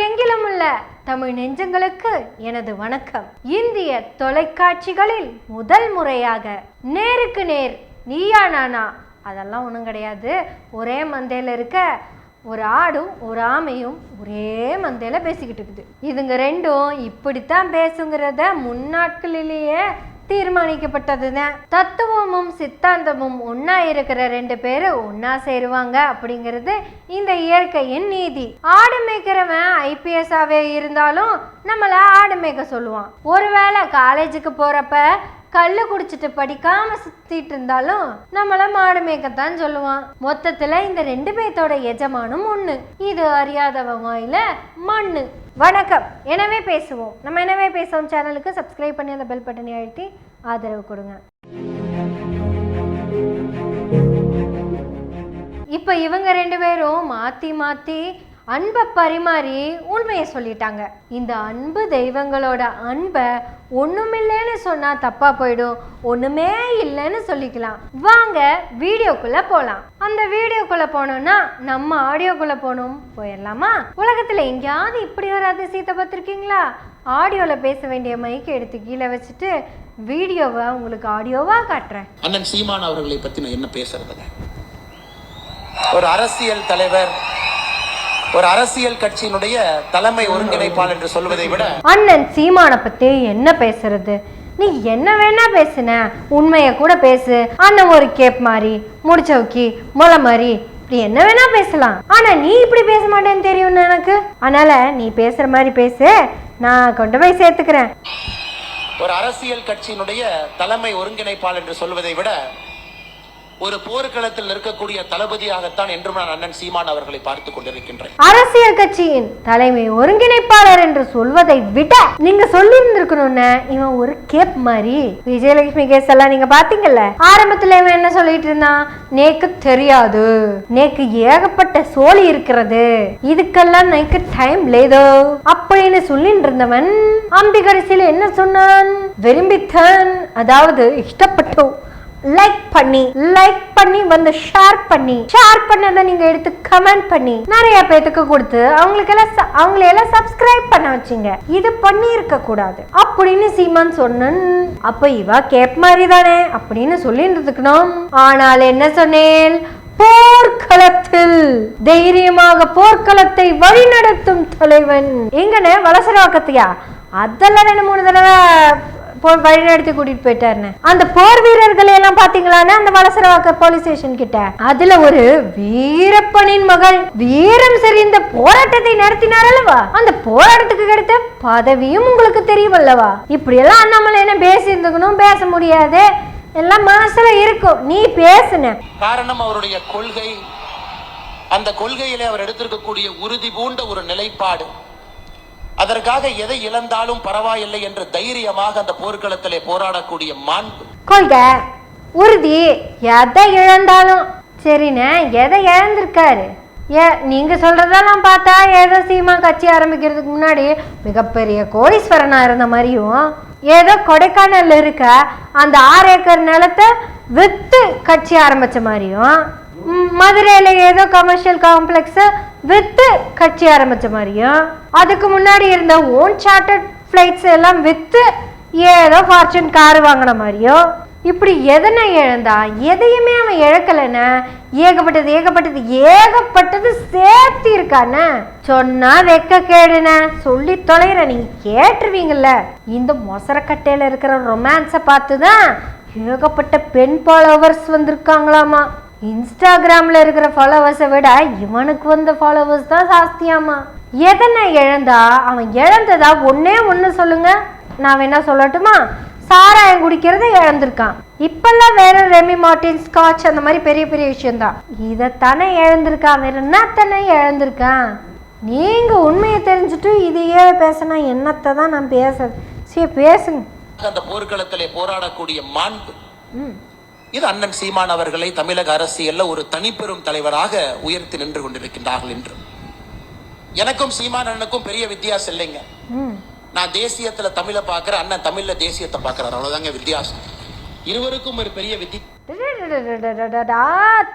உலகெங்கிலும் உள்ள தமிழ் நெஞ்சங்களுக்கு எனது வணக்கம். இந்திய தொலைக்காட்சிகளில் முதல் முறையாக நேருக்கு நேர் நீயா நானா? அதெல்லாம் ஒன்றும் கிடையாது. ஒரே மந்தையில் இருக்க ஒரு ஆடும் ஒரு ஆமையும் ஒரே மந்தையில் பேசிக்கிட்டு இருக்குது. இதுங்க ரெண்டும் இப்படித்தான் பேசுங்கிறத முன்னாட்களிலேயே தீர்மானிக்கப்பட்டதுதான் தத்துவமும் சித்தாந்தமும் ஒன்னா இருக்கிற ரெண்டு பேரும் ஒன்னா சேருவாங்க அப்படிங்கிறது இந்த இயற்கையின் நீதி. ஆடு மேய்க்கிறவன் ஐபிஎஸ் ஆவே இருந்தாலும் நம்மள ஆடு மேய்க்க சொல்லுவான். ஒருவேளை காலேஜுக்கு போறப்ப கல்லு குடிச்சிட்டு படிக்காம சுத்திட்டு இருந்தாலும் நம்மள மாடு மேய்க்கத்தான் சொல்லுவான். மொத்தத்துல இந்த ரெண்டு பேர்த்தோட எஜமானும் ஒண்ணு. இது அறியாதவன் வாயில மண்ணு. வணக்கம். எனவே பேசுவோம். நம்ம எனவே பேசுவோம். சேனலுக்கு சப்ஸ்கிரைப் பண்ணி அந்த பெல் பட்டனை அழுத்தி ஆதரவு கொடுங்க. இப்போ இவங்க ரெண்டு பேரும் மாற்றி மாற்றி அன்பை பரிமாறி உண்மையை சொல்லிட்டாங்க. இந்த அன்பு தெய்வங்களோட அன்பை ஒண்ணுமில்லைன்னு சொன்னா தப்பா போயிடும். ஒண்ணுமே இல்லைன்னு சொல்லிக்கலாம். வாங்க வீடியோக்குள்ள போலாம். அந்த வீடியோக்குள்ள போனோம்னா நம்ம ஆடியோக்குள்ள போகணும். போயிடலாமா? உலகத்துல எங்கேயாவது இப்படி ஒரு அதிசயத்தை பார்த்துருக்கீங்களா? ஆடியோல பேச வேண்டிய மைக்கை எடுத்து கீழே வச்சுட்டு வீடியோவை உங்களுக்கு ஆடியோவா காட்டுறேன். அண்ணன் சீமான் அவர்களை பத்தி நான் என்ன பேசுறதுங்க ஒரு அரசியல் தலைவர் ஒரு அரசியல் கட்சியினுடைய தலைமை ஒருங்கிணைப்பாளர் என்று சொல்வதை விட அண்ணன் சீமானை பத்தி என்ன பேசுறது? நீ என்ன வேணா பேசுன உண்மையை கூட பேசு. அண்ணன் ஒரு கேப் மாதிரி முடிச்சவுக்கி முளை மாதிரி இப்படி என்ன வேணா பேசலாம். ஆனா நீ இப்படி பேச மாட்டேன்னு தெரியும் எனக்கு. அதனால நீ பேசுற மாதிரி பேசு. நான் கொண்டு போய் சேர்த்துக்கிறேன். ஒரு அரசியல் கட்சியினுடைய தலைமை ஒருங்கிணைப்பாளர் என்று சொல்வதை விட ஒரு போர்க்களத்தில் இருக்கக்கூடிய தளபதியாகத்தான் என்றும் நான் அண்ணன் சீமான் அவர்களை பார்த்து கொண்டிருக்கின்றேன். அரசியல் கட்சியின் தலைமை ஒருங்கிணைப்பாளர் என்று சொல்வதை விட நீங்க சொல்லி இருந்திருக்கணும்னு இவன் ஒரு கேப் மாதிரி. விஜயலட்சுமி கேஸ் எல்லாம் நீங்க பாத்தீங்கல்ல? ஆரம்பத்துல இவன் என்ன சொல்லிட்டு இருந்தான்? நேக்கு தெரியாது. நேக்கு ஏகப்பட்ட சோழி இருக்கிறது. இதுக்கெல்லாம் நேக்கு டைம் லேதோ. அப்படின்னு சொல்லிட்டு இருந்தவன் அம்பி கடைசியில என்ன சொன்னான்? விரும்பித்தான். அதாவது இஷ்டப்பட்டோம். லைக் பண்ணி லைக் பண்ணி வந்து ஷேர் பண்ணி. ஷேர் பண்ணதை நீங்க எடுத்து கமெண்ட் பண்ணி. நிறைய பேத்துக்கு கொடுத்து அவங்களுக்கு எல்லாம் ச- எல்லாம் சப்ஸ்கிரைப் பண்ண வச்சீங்க. இது பண்ணி இருக்க கூடாது. அப்படின்னு சீமான் சொன்னன். அப்ப இவா கேப் மாதிரி தானே அப்படின்னு சொல்லிட்டு இருக்கணும் ஆனால் என்ன சொன்னேன்? போர்க்களத்தில். தைரியமாக போர்க்களத்தை வழிநடத்தும் தலைவன். எங்கன்னு வலசரவாக்கத்தியா அதெல்லாம் ரெண்டு மூணு தடவை வழி நடத்தி கூட்டிட்டு போயிட்டாருன்னு. அந்த போர் வீரர்களை எல்லாம் பாத்தீங்களான்னு அந்த வலசரவாக்க போலீஸ் ஸ்டேஷன் கிட்ட. அதுல ஒரு வீரப்பனின் மகள் வீரம் செறிந்த போராட்டத்தை நடத்தினார் அல்லவா? அந்த போராட்டத்துக்கு கிடைத்த பதவியும் உங்களுக்கு தெரியும் அல்லவா? இப்படி எல்லாம் அண்ணாமலை என்ன பேசி இருந்துக்கணும் பேச முடியாது. எல்லாம் மனசுல இருக்கும். நீ பேசுன. காரணம் அவருடைய கொள்கை. அந்த கொள்கையிலே அவர் எடுத்திருக்கக்கூடிய உறுதி பூண்ட ஒரு நிலைப்பாடு. அதற்காக எதை இழந்தாலும் பரவாயில்லை என்று தைரியமாக அந்த போர்க்களத்திலே போராடக்கூடிய மாண்பு. கொள்கை உறுதி எதை இழந்தாலும். சரிண்ணே எதை இழந்திருக்காரு? ஏ நீங்க சொல்றதெல்லாம் பார்த்தா ஏதோ சீமா கட்சி ஆரம்பிக்கிறதுக்கு முன்னாடி மிகப்பெரிய கோடீஸ்வரனா இருந்த மாதிரியும் ஏதோ கொடைக்கானல்ல இருக்க அந்த ஆறு ஏக்கர் நிலத்தை வித்து கட்சி ஆரம்பிச்ச மாதிரியும் மதுரையில ஏதோ கமர்ஷியல் காம்ப்ளெக்ஸ் வித்து கட்சி ஆரம்பித்த மாதிரியும் அதுக்கு முன்னாடி இருந்த ஓன் சார்ட்டர்ட் ஃப்ளைட்ஸ் எல்லாம் வித்து ஏதோ ஃபார்ச்சூன் கார் வாங்கின மாதிரியும் இப்படி எதனை இழந்தா எதையுமே அவன் இழக்கலைன்னா? ஏகப்பட்டது ஏகப்பட்டது ஏகப்பட்டது சேர்த்து இருக்கான சொன்னா வெக்க கேடுன சொல்லி தொலைகிற நீங்க கேட்டுருவீங்கல்ல. இந்த மொசரக்கட்டையில இருக்கிற ரொமான்ஸை பார்த்து தான் ஏகப்பட்ட பெண் ஃபாலோவர்ஸ் வந்திருக்காங்களாமா? இன்ஸ்டாகிராம்ல இருக்கிற ஃபாலோவர்ஸை விட இவனுக்கு வந்த ஃபாலோவர்ஸ் தான் ஜாஸ்தியாமா எதனை இழந்தா அவன் இழந்ததா ஒன்னே ஒன்று சொல்லுங்க. நான் வேணா சொல்லட்டுமா? சாராயம் குடிக்கிறத இழந்திருக்கான். இப்பெல்லாம் வேற ரெமி மார்டின் ஸ்காட்ச் அந்த மாதிரி பெரிய பெரிய விஷயம்தான். இதைத்தானே இழந்திருக்கான். வேற என்னத்தானே இழந்திருக்கான்? நீங்க உண்மையை தெரிஞ்சுட்டு இதையே பேசினா என்னத்தை தான் நான் பேசுறது சரி பேசுங்க. அந்த போர்க்களத்திலே போராடக்கூடிய மாண்பு. ம். இது அண்ணன் சீமான் அவர்களை தமிழக அரசியல்ல ஒரு தனிப்பெரும் தலைவராக உயர்த்தி நின்று கொண்டிருக்கின்றார்கள் என்று. எனக்கும் சீமான் அண்ணனுக்கும் பெரிய வித்தியாசம் இல்லைங்க. நான் தேசியத்துல தமிழை பாக்குற அண்ணன் தமிழ்ல தேசியத்தை பாக்குறாரு அவ்வளவுதாங்க வித்தியாசம். இருவருக்கும் ஒரு பெரிய வித்தியாசம்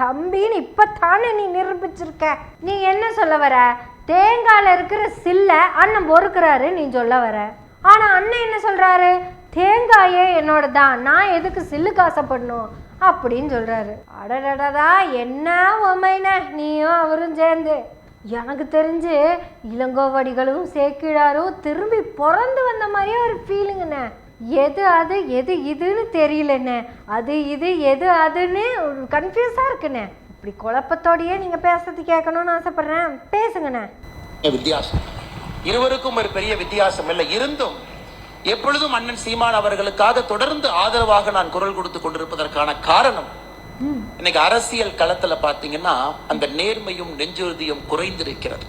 தம்பின்னு இப்பத்தானே நீ நிரூபிச்சிருக்க. நீ என்ன சொல்ல வர? தேங்காயில இருக்கிற சில்ல அண்ணன் பொறுக்கிறாரு நீ சொல்ல வர. ஆனா அண்ணன் என்ன சொல்றாரு? தேங்காயே என்னோட தான் நான் எதுக்கு சில்லுக்கு ஆசைப்படணும் அப்படின்னு சொல்கிறாரு அடடடடா என்ன உமைன நீயும் அவரும் சேர்ந்து. எனக்கு தெரிஞ்சு இளங்கோவடிகளும் சேக்கிழாரும் திரும்பி பிறந்து வந்த மாதிரியே ஒரு ஃபீலிங்கண்ணே எது அது எது இதுன்னு தெரியலண்ணே. அது இது எது அதுன்னு ஒரு கன்ஃபியூஸாக இருக்குண்ணே. இப்படி குழப்பத்தோடையே நீங்கள் பேசுறது கேட்கணும்னு ஆசைப்பட்றேன். பேசுங்கண்ணே. வித்தியாசம். இருவருக்கும் ஒரு பெரிய வித்தியாசம் இல்லை இருந்தும் எப்பொழுதும் அண்ணன் சீமான் அவர்களுக்காக தொடர்ந்து ஆதரவாக நான் குரல் கொடுத்து கொண்டிருப்பதற்கான காரணம் இன்னைக்கு அரசியல் களத்துல பாத்தீங்கன்னா அந்த நேர்மையும் நெஞ்சுறுதியும் குறைந்திருக்கிறது.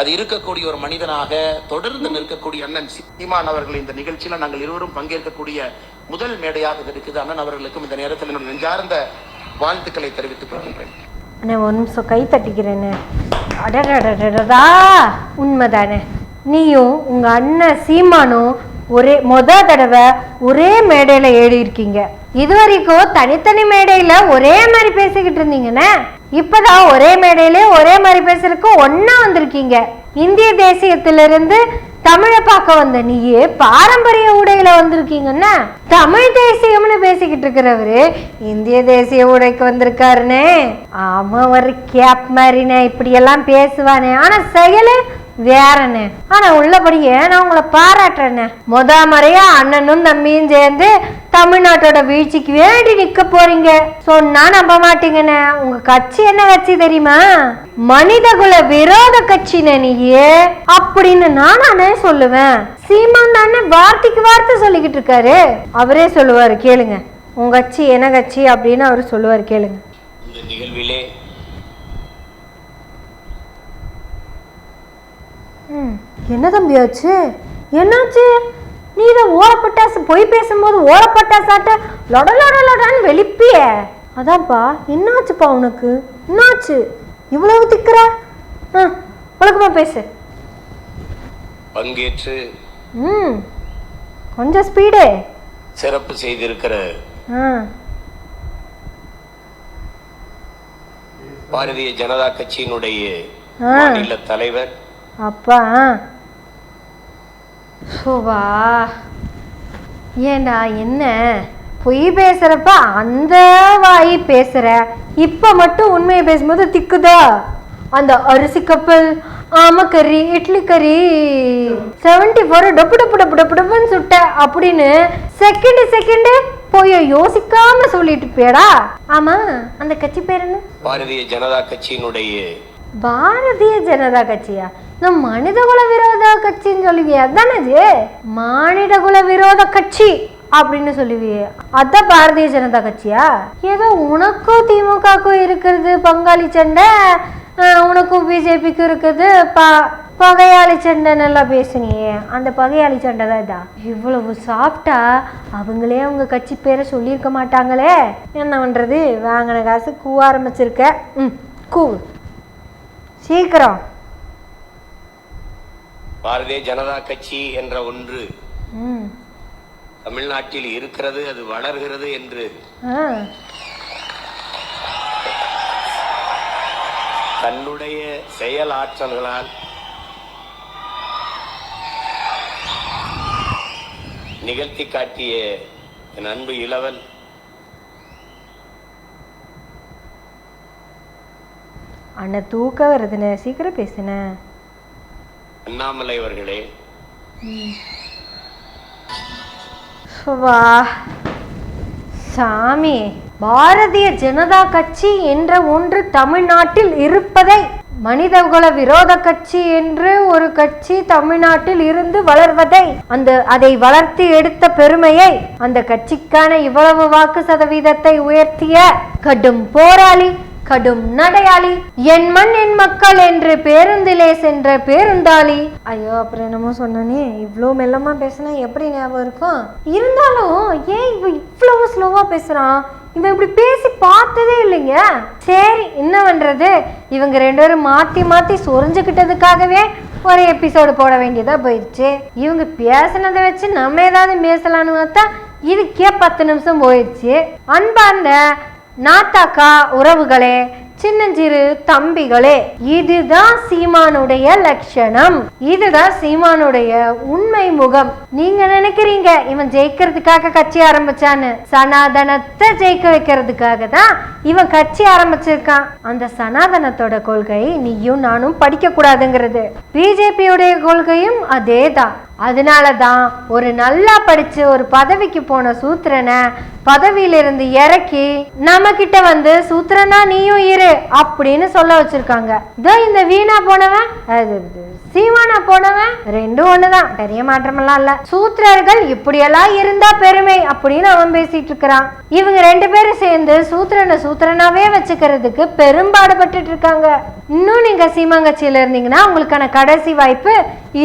அது இருக்கக்கூடிய ஒரு மனிதனாக தொடர்ந்து நிற்கக்கூடிய அண்ணன் சீமான் அவர்கள் இந்த நிகழ்ச்சியில நாங்கள் இருவரும் பங்கேற்கக்கூடிய முதல் மேடையாக இருக்குது. அண்ணன் அவர்களுக்கும் இந்த நேரத்தில் என்னுடைய நெஞ்சார்ந்த வாழ்த்துக்களை தெரிவித்துக் கொள்கின்றேன். அண்ணே ஒரு நிமிஷம் கை அடடடடடா உண்மைதானே. நீயும் உங்க அண்ணன் சீமானும் ஒரே மொத தடவை ஒரே மேடையில ஏறி இருக்கீங்க இது வரைக்கும் தனித்தனி மேடையில ஒரே மாதிரி பேசிக்கிட்டு இருந்தீங்கண்ணே இப்பதான் ஒரே மேடையிலே ஒரே மாதிரி பேசுறதுக்கு ஒன்றா வந்திருக்கீங்க. இந்திய தேசியத்திலிருந்து தமிழை பார்க்க வந்த நீயே பாரம்பரிய உடையில வந்திருக்கீங்கன்னா? தமிழ் தேசியம்னு பேசிக்கிட்டு இருக்கிறவரு இந்திய தேசிய உடைக்கு வந்திருக்காருனே. ஆமா ஒரு கேப் மாதிரினே இப்படி எல்லாம் பேசுவானே. ஆனா செயலு வேறண்ணே ஆனா உள்ளபடியே நான் உங்களை பாராட்டுறேண்ணே முத முறையா அண்ணனும் தம்பியும் சேர்ந்து தமிழ்நாட்டோட வீழ்ச்சிக்கு வேண்டி நிக்க போறீங்க. சொன்னா நம்ப மாட்டீங்கண்ணே உங்க கட்சி என்ன கட்சி தெரியுமா? மனிதகுல விரோத கட்சினே நீயே. அப்படின்னு நானே சொல்லுவேன். சீமான் தானே வார்த்தைக்கு வார்த்தை சொல்லிக்கிட்டு இருக்காரு. அவரே சொல்லுவாரு கேளுங்க. உங்க கட்சி என்ன கட்சி அப்படின்னு அவர் சொல்லுவார் கேளுங்க. இந்த நிகழ்விலே ம், என்ன தம்பி ஆச்சு? என்னாச்சு? நீ இதை ஓரப்பட்டாசு பொய் பேசும்போது ஓரப்பட்டாசாட்ட லொட லொட லொடன்னு வெளிப்பிய. அதான்ப்பா என்னாச்சுப்பா உனக்கு? என்னாச்சு? இவ்வளவு திக்கிற? ஆ வழக்கமா பேசு. பங்கேற்று ம். கொஞ்சம் ஸ்பீடு. சிறப்பு செய்திருக்கிற ஆ. பாரதிய ஜனதா கட்சியினுடைய. மாநில தலைவர் அப்பா. சோவா ஏண்டா என்ன? பொய் பேசுறப்ப அந்த வாய் பேசுற. இப்ப மட்டும் உண்மையை பேசும்போது திக்குதா? அந்த அரிசி கப்பல் ஆமக்கறி இட்லி கறி செவன்டி ஃபோர் டப்பு டப்பு டப்பு டப்பு டப்புன்னு சுட்ட அப்படின்னு செகண்டு செகண்டு போய் யோசிக்காம சொல்லிட்டு போயடா. ஆமா அந்த கட்சி பேர் என்ன? பாரதிய ஜனதா கட்சியினுடைய பாரதிய ஜனதா கட்சியா? நான் மனிதகுல விரோத கட்சின்னு சொல்லுவியே அதானது? மானிடகுல விரோத கட்சி அப்படின்னு சொல்லுவியே அதான் பாரதிய ஜனதா கட்சியா? ஏதோ உனக்கும் திமுகக்கும் இருக்கிறது பங்காளி சண்டை உனக்கும் பிஜேபிக்கும் இருக்குது பா பகையாளி சண்டை நல்லா பேசுனியே. அந்த பகையாளி சண்டை தான் இதா? இவ்வளவு சாப்பிட்டா அவங்களே அவங்க கட்சி பேரை சொல்லியிருக்க மாட்டாங்களே? என்ன பண்ணுறது வாங்கின காசு கூவ ஆரம்பிச்சிருக்க. ம் கூ. சீக்கிரம். பாரதிய ஜனதா கட்சி என்ற ஒன்று. தமிழ்நாட்டில் இருக்கிறது அது வளர்கிறது என்று. தன்னுடைய செயல் ஆற்றல்களால். நிகழ்த்தி காட்டிய என் அன்பு இளவல் அண்ணன் தூக்கம் வருதுண்ணே சீக்கிரம் பேசுனே. அண்ணாமலை அவர்களே. வா. சாமி பாரதிய ஜனதா கட்சி என்ற ஒன்று தமிழ்நாட்டில் இருப்பதை மனிதகுல விரோத கட்சி என்று ஒரு கட்சி தமிழ்நாட்டில் இருந்து வளர்வதை அந்த அதை வளர்த்து எடுத்த பெருமையை அந்த கட்சிக்கான இவ்வளவு வாக்கு சதவீதத்தை உயர்த்திய கடும் போராளி கடும் நடையாளி என் மண் என் மக்கள் என்று பேருந்திலே சென்ற பேருந்தாளி. ஐயோ அப்புறம் என்னமோ சொன்னானே இவ்வளோ மெல்லமா பேசினா எப்படி ஞாபகம் இருக்கும்? இருந்தாலும் ஏன் இவன் இவ்வளவு ஸ்லோவா பேசுறான் இவன் இப்படி பேசி பார்த்ததே இல்லைங்க சரி என்ன பண்றது? இவங்க ரெண்டு பேரும் மாத்தி மாத்தி சொரிஞ்சுக்கிட்டதுக்காகவே ஒரு எபிசோடு போட வேண்டியதா போயிடுச்சு இவங்க பேசுனதை வச்சு நம்ம ஏதாவது பேசலான்னு பார்த்தா இதுக்கே பத்து நிமிஷம் போயிடுச்சு அன்பார்ந்த நாத்தாக்கா உறவுகளே சின்னஞ்சிறு தம்பிகளே இதுதான் சீமானுடைய லட்சணம். இதுதான் சீமானுடைய உண்மை முகம். நீங்க நினைக்கிறீங்க இவன் ஜெயிக்கிறதுக்காக கட்சி ஆரம்பிச்சான்னு. சனாதனத்தை ஜெயிக்க வைக்கிறதுக்காக தான் இவன் கட்சி ஆரம்பிச்சிருக்கான். அந்த சனாதனத்தோட கொள்கை நீயும் நானும் படிக்க கூடாதுங்கிறது. பிஜேபியுடைய கொள்கையும் அதே தான் அதனால தான் ஒரு நல்லா படிச்சு ஒரு பதவிக்கு போன சூத்திரனை பதவியிலிருந்து இறக்கி நம்ம கிட்ட வந்து சூத்திரனா நீயும் இரு அப்படின்னு சொல்ல வச்சிருக்காங்க. இதோ இந்த வீணா போனவன் அது சீமானா போனவன் ரெண்டும் ஒண்ணுதான் பெரிய மாற்றமெல்லாம் இல்ல. சூத்திரர்கள் இப்படியெல்லாம் இருந்தா பெருமை அப்படின்னு அவன் பேசிட்டு இருக்கிறான். இவங்க ரெண்டு பேரும் சேர்ந்து சூத்திரனை சூத்திரனாவே வச்சுக்கிறதுக்கு பெரும்பாடுபட்டுட்டு இருக்காங்க. இன்னும் நீங்க சீமாங்கட்சியில இருந்தீங்கன்னா உங்களுக்கான கடைசி வாய்ப்பு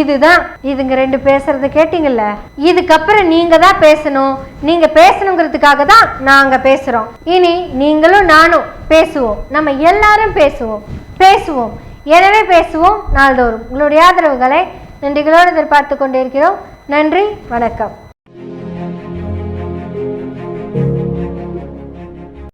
இதுதான். இதுங்க ரெண்டு ரெண்டு பேசுறத கேட்டீங்கல்ல? இதுக்கப்புறம் நீங்க தான் பேசணும். நீங்க பேசணுங்கிறதுக்காக தான் நாங்க பேசுறோம். இனி நீங்களும் நானும் பேசுவோம். நம்ம எல்லாரும் பேசுவோம். பேசுவோம். எனவே பேசுவோம் நாள்தோறும். உங்களுடைய ஆதரவுகளை நன்றிகளோடு எதிர்பார்த்து கொண்டிருக்கிறோம். நன்றி வணக்கம்.